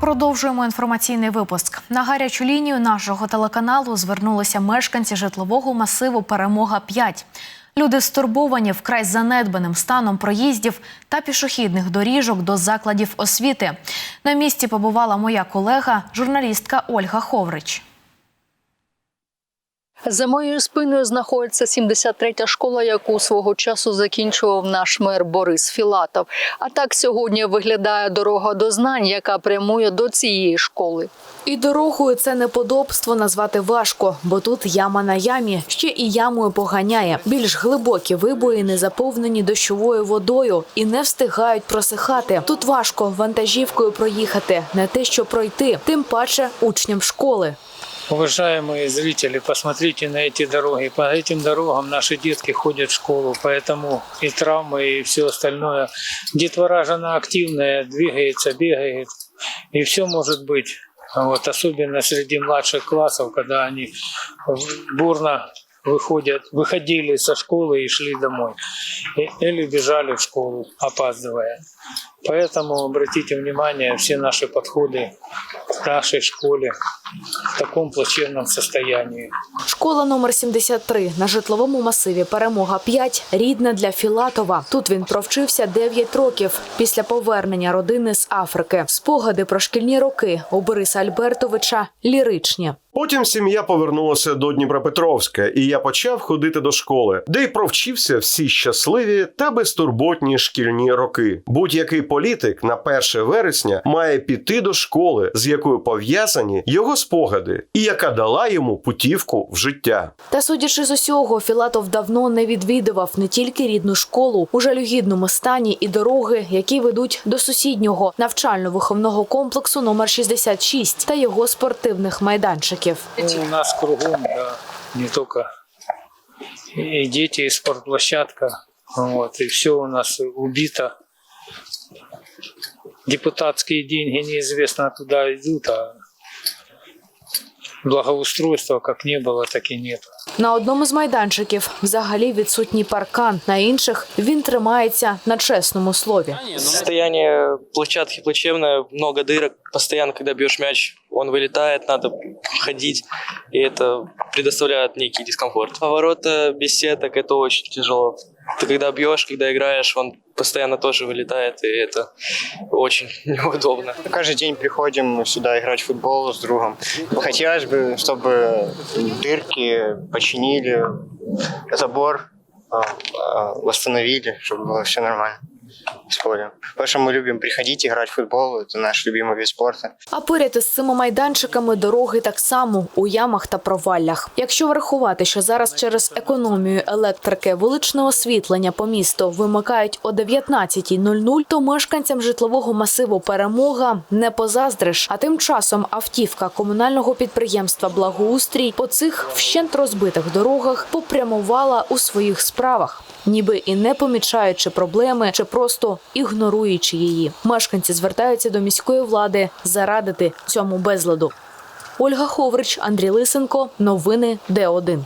Продовжуємо інформаційний випуск. На гарячу лінію нашого телеканалу звернулися мешканці житлового масиву Перемога 5 Люди стурбовані вкрай занедбаним станом проїздів та пішохідних доріжок до закладів освіти. На місці побувала моя колега, журналістка Ольга Ховрич. За моєю спиною знаходиться 73-я школа, яку свого часу закінчував наш мер Борис Філатов. А так сьогодні виглядає дорога до знань, яка прямує до цієї школи. І дорогою це неподобство назвати важко, бо тут яма на ямі, ще і ямою поганяє. Більш глибокі вибоїни заповнені дощовою водою і не встигають просихати. Тут важко вантажівкою проїхати, не те, що пройти, тим паче учням школи. Уважаемые зрители, посмотрите на эти дороги. По этим дорогам наши детки ходят в школу, поэтому и травмы, и все остальное. Детвора же она активная, двигается, бегает, и все может быть. Вот, особенно среди младших классов, когда они бурно выходят, выходили со школы и шли домой. Или бежали в школу, опаздывая. Поэтому обратите внимание, все наши подходы нашей школе в таком плачевном состоянии. Школа номер 73 на житловому масиві Перемога 5 рідна для Філатова. Тут він провчився 9 років після повернення родини з Африки. Спогади про шкільні роки у Бориса Альбертовича ліричні. Потім сім'я повернулася до Дніпропетровська, і я почав ходити до школи, де й провчився всі щасливі та безтурботні шкільні роки. Будь-який політик на 1 вересня має піти до школи, з якою пов'язані його спогади, і яка дала йому путівку в життя. Та судячи з усього, Філатов давно не відвідував не тільки рідну школу у жалюгідному стані і дороги, які ведуть до сусіднього навчально-виховного комплексу номер 66 та його спортивних майданчиків. Ну, у нас кругом, да, не только и дети, и спортплощадка. Вот, и все у нас убито. Депутатские деньги неизвестно куда идут, а благоустройства как не было, так и нет. На одному з майданчиків взагалі відсутній паркан, на інших він тримається на чесному слові. Состояние площадки плачевное, много дырок. Постоянно, когда бьешь мяч, он вылетает, надо ходить, и это предоставляет некий дискомфорт. А ворота без сеток – это очень тяжело. Ты когда бьешь, когда играешь, он постоянно тоже вылетает, и это очень неудобно. Каждый день приходим сюда играть в футбол с другом. Хотелось бы, чтобы дырки починили, забор а, а, восстановили, чтобы было все нормально с полем. Потому что мы любим приходить играть в футбол, это наш любимый вид спорта. А поряд із цими майданчиками дороги так само у ямах та проваллях. Якщо врахувати, що зараз через економію електрики вуличне освітлення по місту вимикають о 19.00, то мешканцям житлового масиву перемога не позаздриш. А тим часом автівка комунального підприємства Благоустрій по цих вщент розбитих дорогах попрямувала у своїх справах. Ніби і не помічаючи проблеми, чи просто ігноруючи її, мешканці звертаються до міської влади зарадити цьому безладу. Ольга Ховрич, Андрій Лисенко, новини Д1.